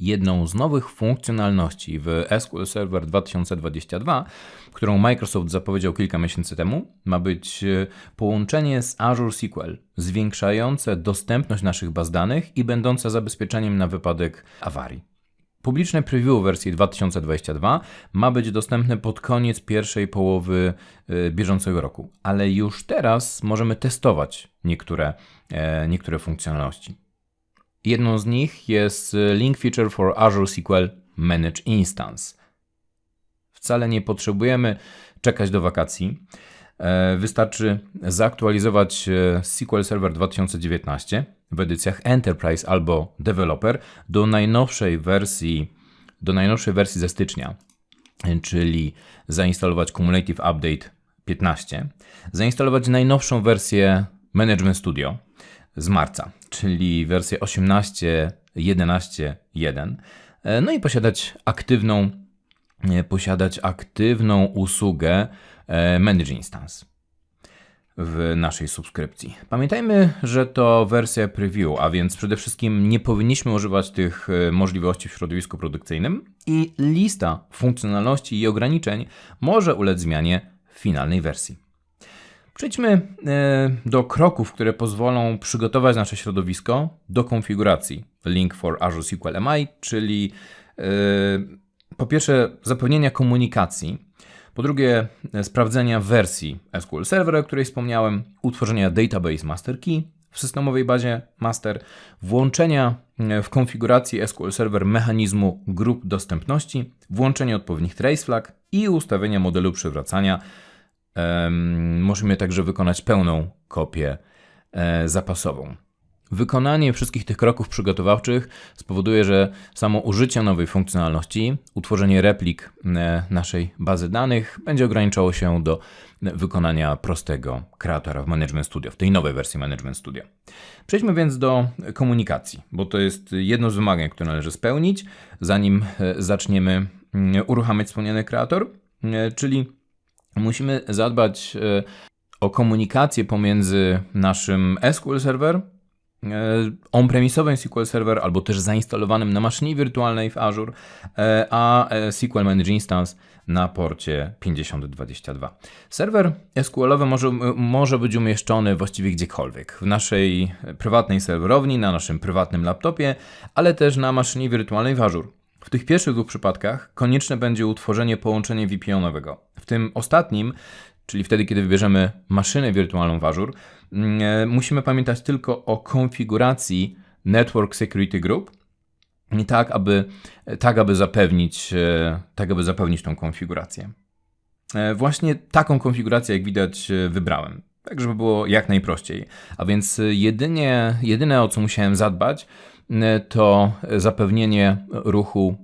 Jedną z nowych funkcjonalności w SQL Server 2022, którą Microsoft zapowiedział kilka miesięcy temu, ma być e, połączenie z Azure SQL, zwiększające dostępność naszych baz danych i będące zabezpieczeniem na wypadek awarii. Publiczne preview wersji 2022 ma być dostępne pod koniec pierwszej połowy e, bieżącego roku, ale już teraz możemy testować niektóre, e, niektóre funkcjonalności. Jedną z nich jest Link Feature for Azure SQL Manage Instance. Wcale nie potrzebujemy czekać do wakacji. E, wystarczy zaktualizować SQL Server 2019 w edycjach Enterprise albo Developer do najnowszej wersji, do najnowszej wersji ze stycznia, czyli zainstalować Cumulative Update 15, zainstalować najnowszą wersję Management Studio z marca, czyli wersję 18.11.1, no i posiadać aktywną, posiadać aktywną usługę e, Manage Instance w naszej subskrypcji. Pamiętajmy, że to wersja preview, a więc przede wszystkim nie powinniśmy używać tych e, możliwości w środowisku produkcyjnym i lista funkcjonalności i ograniczeń może ulec zmianie w finalnej wersji. Przejdźmy e, do kroków, które pozwolą przygotować nasze środowisko do konfiguracji Link for Azure SQL MI, czyli e, po pierwsze zapewnienia komunikacji po drugie, sprawdzenia wersji SQL Server, o której wspomniałem, utworzenia database master key w systemowej bazie master, włączenia w konfiguracji SQL Server mechanizmu grup dostępności, włączenie odpowiednich trace flag i ustawienia modelu przywracania. Możemy także wykonać pełną kopię e, zapasową. Wykonanie wszystkich tych kroków przygotowawczych spowoduje, że samo użycie nowej funkcjonalności, utworzenie replik e, naszej bazy danych będzie ograniczało się do wykonania prostego kreatora w Management Studio, w tej nowej wersji Management Studio. Przejdźmy więc do komunikacji, bo to jest jedno z wymagań, które należy spełnić, zanim e, zaczniemy mm, uruchamiać wspomniany kreator, czyli musimy zadbać o komunikację pomiędzy naszym SQL Server, E, on-premisowym SQL Server albo też zainstalowanym na maszynie wirtualnej w Azure, e, a e, SQL Manage Instance na porcie 5022. Serwer SQL-owy może, może być umieszczony właściwie gdziekolwiek, w naszej prywatnej serwerowni, na naszym prywatnym laptopie, ale też na maszynie wirtualnej w Azure. W tych pierwszych dwóch przypadkach konieczne będzie utworzenie połączenia VPN-owego. W tym ostatnim czyli wtedy, kiedy wybierzemy maszynę wirtualną w Azure, mm, e, musimy pamiętać tylko o konfiguracji Network Security Group, tak, aby, tak, aby zapewnić, e, tak, aby zapewnić tą konfigurację. E, właśnie taką konfigurację, jak widać, wybrałem. Tak, żeby było jak najprościej. A więc jedynie, jedyne o co musiałem zadbać, to zapewnienie ruchu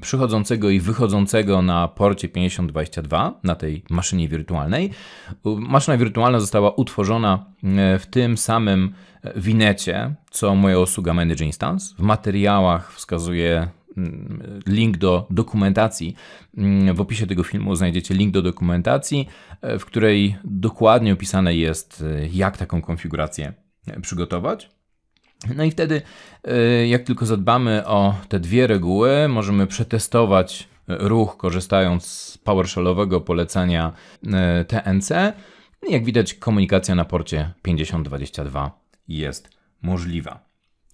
przychodzącego i wychodzącego na porcie 5022 na tej maszynie wirtualnej. Maszyna wirtualna została utworzona w tym samym winecie, co moja usługa Manage Instance. W materiałach wskazuje link do dokumentacji. W opisie tego filmu znajdziecie link do dokumentacji, w której dokładnie opisane jest, jak taką konfigurację przygotować. No i wtedy, e, jak tylko zadbamy o te dwie reguły, możemy przetestować ruch korzystając z PowerShellowego polecenia e, TNC. Jak widać, komunikacja na porcie 5022 jest możliwa.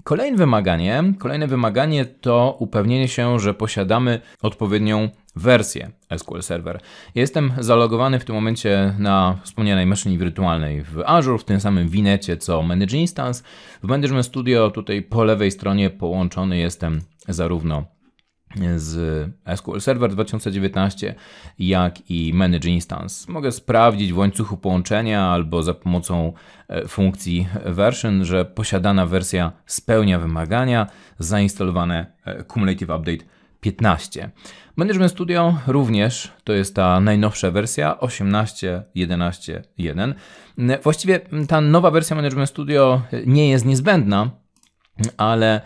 Kolejne wymaganie, kolejne wymaganie to upewnienie się, że posiadamy odpowiednią wersję SQL Server. Jestem zalogowany w tym momencie na wspomnianej maszynie wirtualnej w Azure, w tym samym winecie co Manage Instance. W Management Studio tutaj po lewej stronie połączony jestem zarówno z SQL Server 2019, jak i Manage Instance. Mogę sprawdzić w łańcuchu połączenia albo za pomocą e, funkcji version, że posiadana wersja spełnia wymagania, zainstalowane e, Cumulative Update 15. Management Studio również to jest ta najnowsza wersja 18.11.1. Właściwie ta nowa wersja Management Studio nie jest niezbędna, ale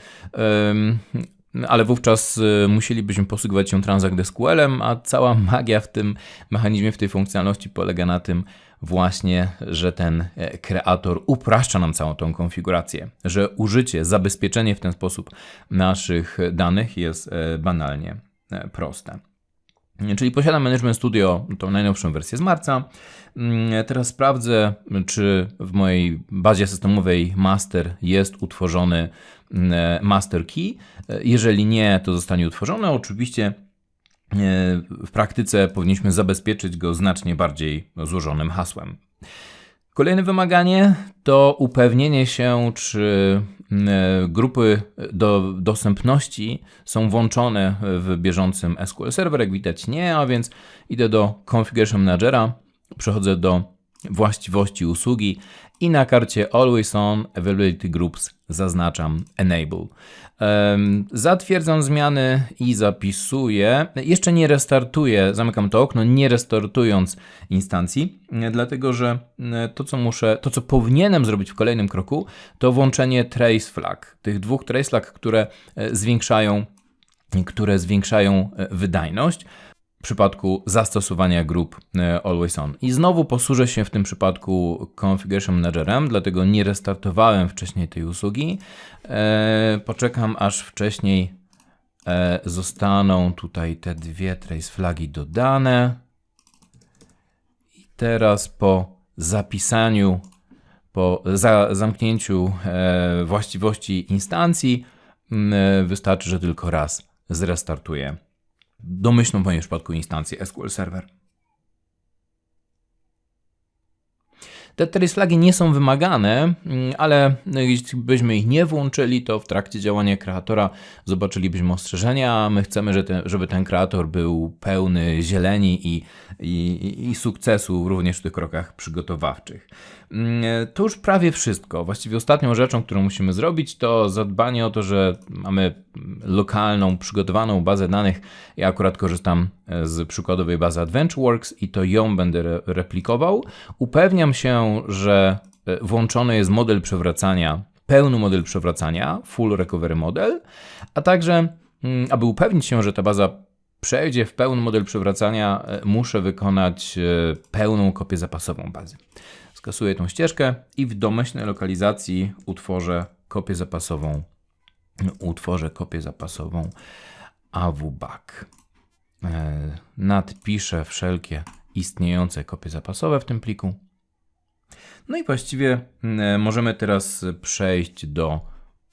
ale wówczas y, musielibyśmy posługiwać się Transact SQL-em, a cała magia w tym mechanizmie, w tej funkcjonalności polega na tym właśnie, że ten e, kreator upraszcza nam całą tą konfigurację, że użycie, zabezpieczenie w ten sposób naszych danych jest e, banalnie e, proste. Czyli posiadam Management Studio, tą najnowszą wersję z marca. Mm, teraz sprawdzę, czy w mojej bazie systemowej master jest utworzony mm, master key. Jeżeli nie, to zostanie utworzony. Oczywiście e, w praktyce powinniśmy zabezpieczyć go znacznie bardziej złożonym hasłem. Kolejne wymaganie to upewnienie się, czy grupy do dostępności są włączone w bieżącym SQL Server. Jak widać, nie, a więc idę do Configuration Managera, przechodzę do właściwości usługi i na karcie Always On Availability Groups zaznaczam Enable. Zatwierdzam zmiany i zapisuję. Jeszcze nie restartuję, zamykam to okno, nie restartując instancji, dlatego że to, co muszę, to, co powinienem zrobić w kolejnym kroku, to włączenie trace flag. Tych dwóch trace flag, które e, zwiększają, które zwiększają e, wydajność w przypadku zastosowania grup e, Always On. I znowu posłużę się w tym przypadku Configuration Managerem, dlatego nie restartowałem wcześniej tej usługi. E, poczekam aż wcześniej e, zostaną tutaj te dwie trace flagi dodane. I teraz po zapisaniu, po za, zamknięciu właściwości instancji, wystarczy, że tylko raz zrestartuję domyślną w moim przypadku instancję SQL Server. Te trace flagi nie są wymagane, mm, ale jeśli byśmy ich nie włączyli, to w trakcie działania kreatora zobaczylibyśmy ostrzeżenia, my chcemy, żeby ten kreator był pełny zieleni i, i, i sukcesu również w tych krokach przygotowawczych. Mm, to już prawie wszystko. Właściwie ostatnią rzeczą, którą musimy zrobić, to zadbanie o to, że mamy lokalną, przygotowaną bazę danych. Ja akurat korzystam e, z przykładowej bazy AdventureWorks i to ją będę re replikował. Upewniam się, że e, włączony jest model przewracania, pełny model przewracania, full recovery model, a także, mm, aby upewnić się, że ta baza przejdzie w pełny model przewracania, e, muszę wykonać pełną kopię zapasową bazy. Skasuję tą ścieżkę i w domyślnej lokalizacji utworzę kopię zapasową. Utworzę kopię zapasową AWBAC. E, nadpiszę wszelkie istniejące kopie zapasowe w tym pliku. No i właściwie e, możemy teraz przejść do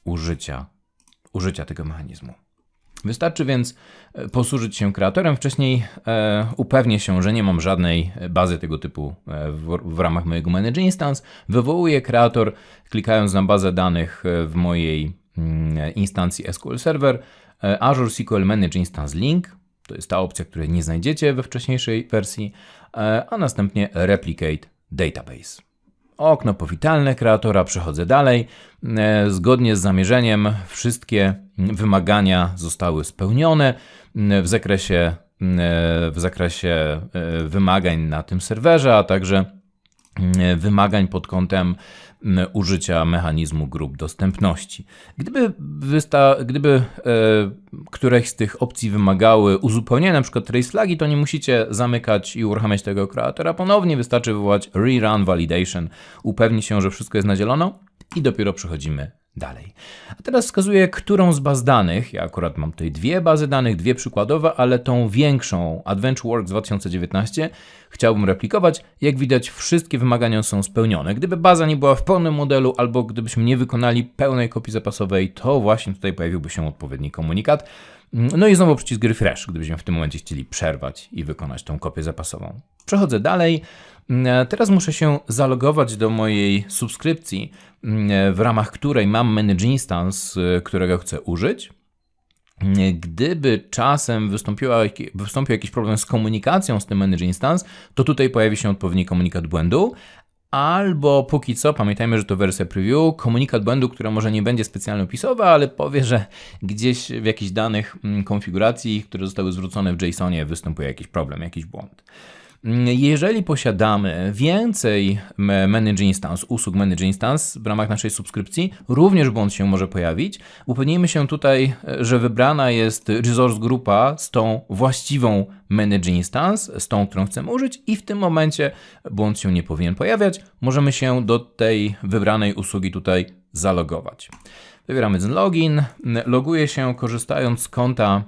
użycia, użycia tego mechanizmu. Wystarczy więc e, posłużyć się kreatorem. Wcześniej e, upewnię się, że nie mam żadnej bazy tego typu w, w, ramach mojego Manage Instance. Wywołuję kreator, klikając na bazę danych w mojej instancji SQL Server. E, Azure SQL Manage Instance Link. To jest ta opcja, której nie znajdziecie we wcześniejszej wersji. E, a następnie Replicate Database okno powitalne kreatora, przechodzę dalej. E, zgodnie z zamierzeniem wszystkie wymagania zostały spełnione w zakresie, e, w zakresie wymagań na tym serwerze, a także wymagań pod kątem użycia mechanizmu grup dostępności. Gdyby, wysta- gdyby e, któreś z tych opcji wymagały uzupełnienia, przykład trace flagi, to nie musicie zamykać i uruchamiać tego kreatora ponownie, wystarczy wywołać rerun validation, upewnić się, że wszystko jest na zielono i dopiero przechodzimy dalej. A teraz wskazuję, którą z baz danych, ja akurat mam tutaj dwie bazy danych, dwie przykładowe, ale tą większą, AdventureWorks 2019, chciałbym replikować. Jak widać, wszystkie wymagania są spełnione. Gdyby baza nie była w pełnym modelu, albo gdybyśmy nie wykonali pełnej kopii zapasowej, to właśnie tutaj pojawiłby się odpowiedni komunikat. No i znowu przycisk refresh, gdybyśmy w tym momencie chcieli przerwać i wykonać tą kopię zapasową. Przechodzę dalej. Mm, teraz muszę się zalogować do mojej subskrypcji, mm, w ramach której mam Manage Instance, którego chcę użyć. Mm, gdyby czasem wystąpił jakiś problem z komunikacją z tym Manage Instance, to tutaj pojawi się odpowiedni komunikat błędu, Albo póki co, pamiętajmy, że to wersja preview, komunikat błędu, który może nie będzie specjalnie opisowy, ale powie, że gdzieś w jakichś danych konfiguracji, które zostały zwrócone w JSONie, występuje jakiś problem, jakiś błąd. Jeżeli posiadamy więcej Manage Instance, usług Manage Instance w ramach naszej subskrypcji, również błąd się może pojawić. Upewnijmy się tutaj, że wybrana jest resource grupa z tą właściwą Manage Instance, z tą, którą chcemy użyć i w tym momencie błąd się nie powinien pojawiać. Możemy się do tej wybranej usługi tutaj zalogować. Wybieramy ten login, loguję się korzystając z konta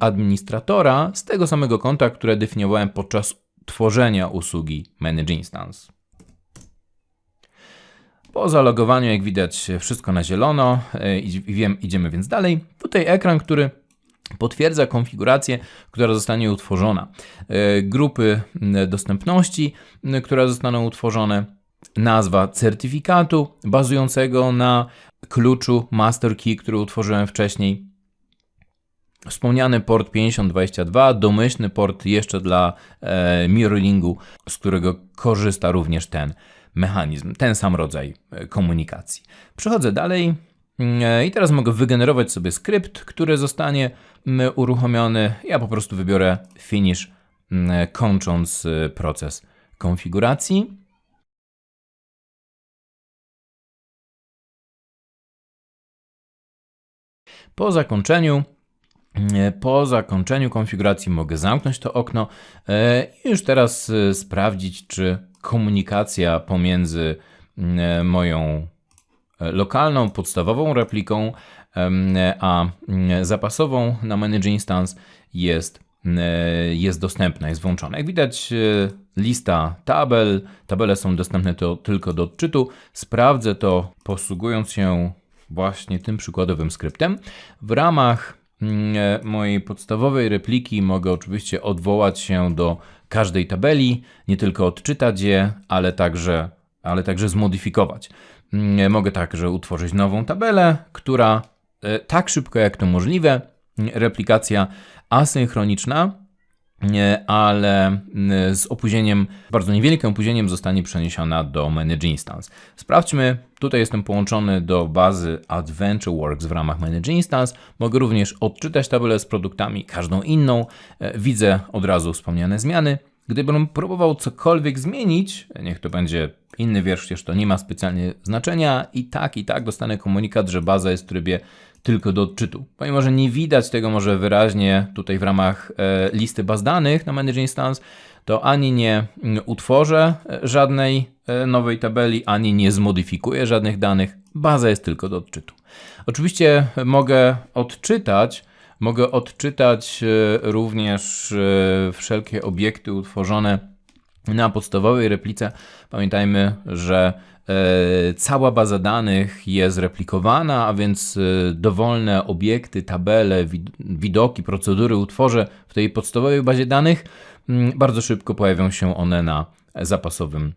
administratora, z tego samego konta, które definiowałem podczas tworzenia usługi Manage Instance. Po zalogowaniu, jak widać, wszystko na zielono e, wiem, idziemy więc dalej. Tutaj ekran, który potwierdza konfigurację, która zostanie utworzona. E, grupy dostępności, które zostaną utworzone. Nazwa certyfikatu bazującego na kluczu master key, który utworzyłem wcześniej. Wspomniany port 5022, domyślny port jeszcze dla e, mirroringu, z którego korzysta również ten mechanizm, ten sam rodzaj e, komunikacji. Przechodzę dalej e, i teraz mogę wygenerować sobie skrypt, który zostanie uruchomiony. Ja po prostu wybiorę finish, kończąc e, proces konfiguracji. Po zakończeniu po zakończeniu konfiguracji mogę zamknąć to okno e, i już teraz e, sprawdzić, czy komunikacja pomiędzy moją lokalną, podstawową repliką, a zapasową na Manage Instance jest, jest dostępna, jest włączona. Jak widać, lista tabel, tabele są dostępne to tylko do odczytu. Sprawdzę to posługując się właśnie tym przykładowym skryptem. W ramach e, mojej podstawowej repliki mogę oczywiście odwołać się do każdej tabeli, nie tylko odczytać je, ale także, ale także zmodyfikować. Mm, e, mogę także utworzyć nową tabelę, która e, tak szybko jak to możliwe, replikacja asynchroniczna ale z opóźnieniem, bardzo niewielkim opóźnieniem zostanie przeniesiona do Manage Instance. Sprawdźmy, tutaj jestem połączony do bazy AdventureWorks w ramach Manage Instance. Mogę również odczytać tabelę z produktami, każdą inną. E, widzę od razu wspomniane zmiany. Gdybym próbował cokolwiek zmienić, niech to będzie inny wiersz, chociaż to nie ma specjalnie znaczenia, i tak, i tak dostanę komunikat, że baza jest w trybie tylko do odczytu. Pomimo, że nie widać tego może wyraźnie tutaj w ramach e, listy baz danych na Manage Instance, to ani nie mm, utworzę e, żadnej e, nowej tabeli, ani nie zmodyfikuję żadnych danych. Baza jest tylko do odczytu. Oczywiście mogę odczytać, mogę odczytać również wszelkie obiekty utworzone na podstawowej replice. Pamiętajmy, że cała baza danych jest replikowana, a więc e, dowolne obiekty, tabele, widoki, procedury utworzę w tej podstawowej bazie danych. Mm, bardzo szybko pojawią się one na zapasowym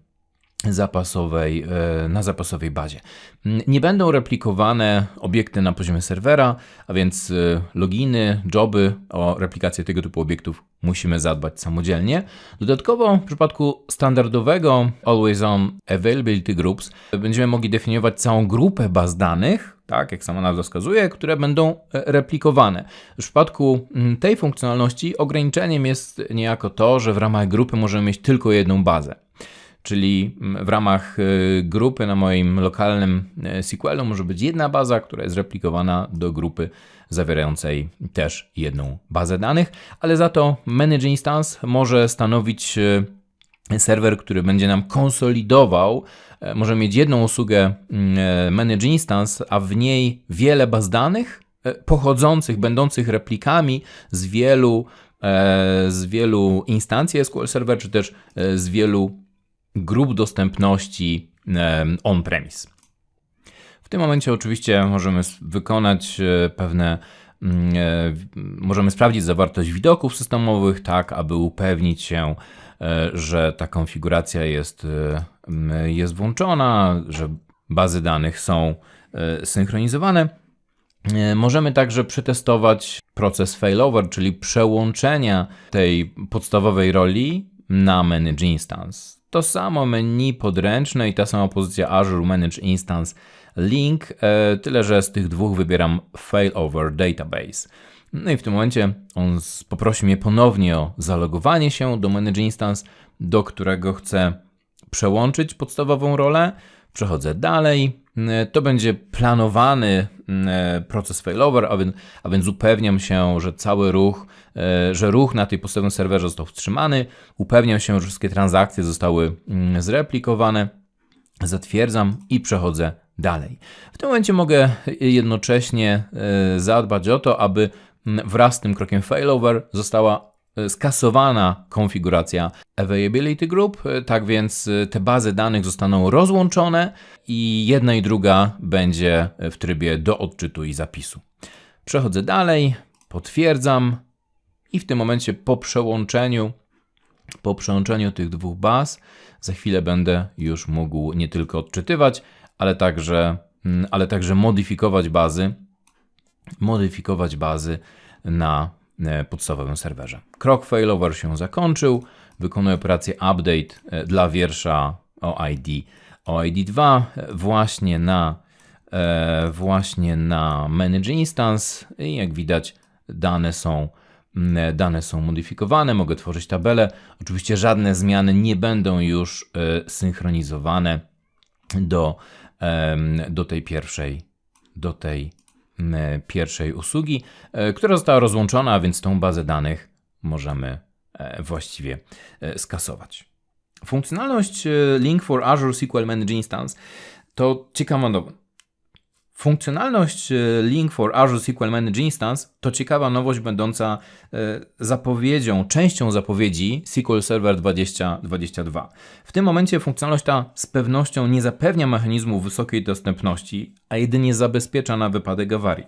zapasowej, e, na zapasowej bazie. Mm, nie będą replikowane obiekty na poziomie serwera, a więc e, loginy, joby o replikację tego typu obiektów musimy zadbać samodzielnie. Dodatkowo w przypadku standardowego Always On Availability Groups będziemy mogli definiować całą grupę baz danych, tak jak sama nazwa wskazuje, które będą e, replikowane. W przypadku mm, tej funkcjonalności ograniczeniem jest niejako to, że w ramach grupy możemy mieć tylko jedną bazę czyli w ramach y, grupy na moim lokalnym y, SQL-u może być jedna baza, która jest replikowana do grupy zawierającej też jedną bazę danych, ale za to Manage Instance może stanowić y, serwer, który będzie nam konsolidował. E, może mieć jedną usługę mm, Manage Instance, a w niej wiele baz danych e, pochodzących, będących replikami z wielu, e, z wielu instancji SQL Server, czy też z wielu grup dostępności on-premise. W tym momencie oczywiście możemy wykonać e, pewne, mm, e, możemy sprawdzić zawartość widoków systemowych, tak aby upewnić się, e, że ta konfiguracja jest, jest włączona, że bazy danych są synchronizowane. Możemy także przetestować proces failover, czyli przełączenia tej podstawowej roli na Manage Instance to samo menu podręczne i ta sama pozycja Azure Manage Instance Link, e, tyle że z tych dwóch wybieram Failover Database. No i w tym momencie on poprosi mnie ponownie o zalogowanie się do Manage Instance, do którego chcę przełączyć podstawową rolę. Przechodzę dalej. Mm, To będzie planowany proces failover, a więc, a więc upewniam się, że cały ruch, e, że ruch na tej podstawowym serwerze został wstrzymany. Upewniam się, że wszystkie transakcje zostały mm, zreplikowane. Zatwierdzam i przechodzę dalej. W tym momencie mogę jednocześnie e, zadbać o to, aby mm, wraz z tym krokiem failover została e, skasowana konfiguracja Availability Group. E, Tak więc e, te bazy danych zostaną rozłączone i jedna i druga będzie w trybie do odczytu i zapisu. Przechodzę dalej, potwierdzam i w tym momencie po przełączeniu po przełączeniu tych dwóch baz za chwilę będę już mógł nie tylko odczytywać, ale także, mm, ale także modyfikować bazy, modyfikować bazy na e, podstawowym serwerze. Krok failover się zakończył. Wykonuję operację update e, dla wiersza OID OID2 e, właśnie na e, właśnie na Manage Instance i jak widać dane są dane są modyfikowane, mogę tworzyć tabelę. Oczywiście żadne zmiany nie będą już e, synchronizowane do, do tej pierwszej do tej pierwszej usługi, e, która została rozłączona, a więc tą bazę danych możemy e, właściwie e, skasować. Funkcjonalność Link for Azure SQL Managed Instance to ciekawa nowość. Funkcjonalność e, Link for Azure SQL Managed Instance to ciekawa nowość będąca e, zapowiedzią, częścią zapowiedzi SQL Server 2022. W tym momencie funkcjonalność ta z pewnością nie zapewnia mechanizmu wysokiej dostępności, a jedynie zabezpiecza na wypadek awarii.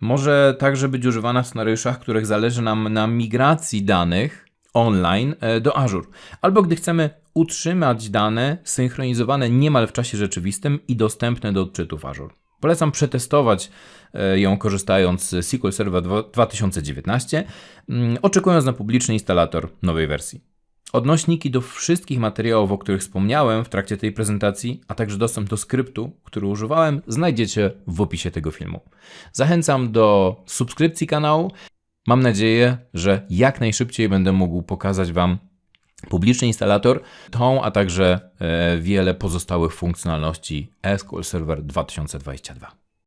Może także być używana w scenariuszach, w których zależy nam na migracji danych online e, do Azure, albo gdy chcemy utrzymać dane synchronizowane niemal w czasie rzeczywistym i dostępne do odczytu w Azure. Polecam przetestować e, ją korzystając z SQL Server 2019, mm, oczekując na publiczny instalator nowej wersji. Odnośniki do wszystkich materiałów, o których wspomniałem w trakcie tej prezentacji, a także dostęp do skryptu, który używałem, znajdziecie w opisie tego filmu. Zachęcam do subskrypcji kanału. Mam nadzieję, że jak najszybciej będę mógł pokazać Wam publiczny instalator, tą, a także e, wiele pozostałych funkcjonalności SQL Server 2022.